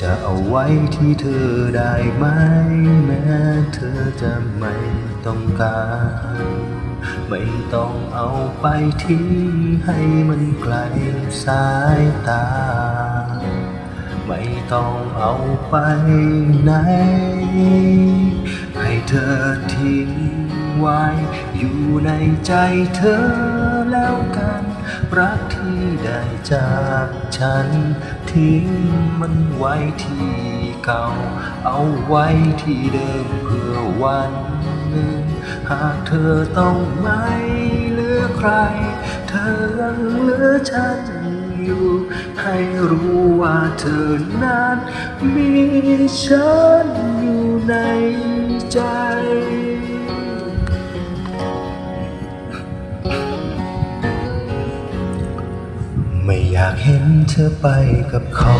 จะเอาไว้ที่เธอได้ไหม แม้เธอจะไม่ต้องการ ไม่ต้องเอาไปทิ้งให้มันไกลสายตา ไม่ต้องเอาไปไหน ให้เธอทิ้งไว้อยู่ในใจเธอแล้วกัน รักที่ได้จากฉัน ทิ้งมันไว้ที่เก่า เอาไว้ที่เดิมเพื่อวันหนึ่ง หากเธอต้องไม่เหลือใคร เธอยังเหลือฉันอยู่ให้รู้ว่าเธอนั้นมีฉันอยู่ในใจ เธอไปกับเขา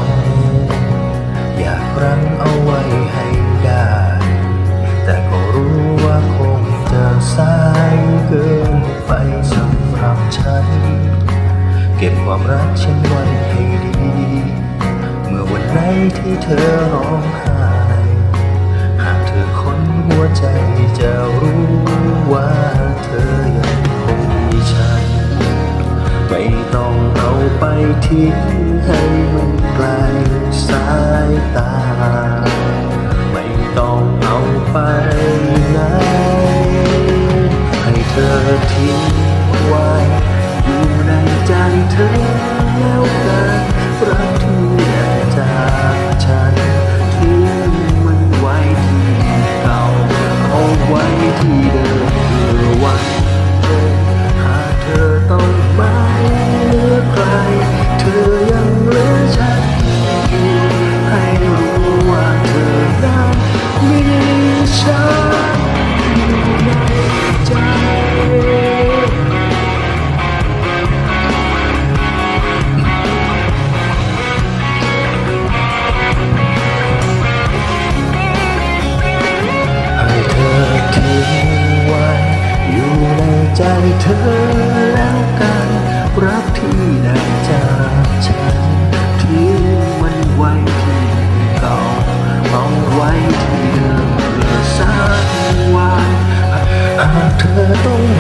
อยากรั้งเอาไว้ให้ได้ แต่ก็รู้ว่าคงจะสายเกินไปสำหรับฉัน เก็บความรักฉันไว้ให้ดี เมื่อวันไหนที่เธอร้องไห้หากเธอค้นหัวใจจะรู้ว่า ทิ้งให้มันไกลสายตา ไม่ต้องเอาไปไหนให้เธอทิ้งไว้อยู่ในใจเธอแล้วกันรักที่ได้จากฉันทิ้งมันไว้ที่เก่าเอาไว้ที่เดิมเพื่อวัน ฉันอยู่ไวอยู่ในใจเธอแล้วกันรักที่ไหน 怎么？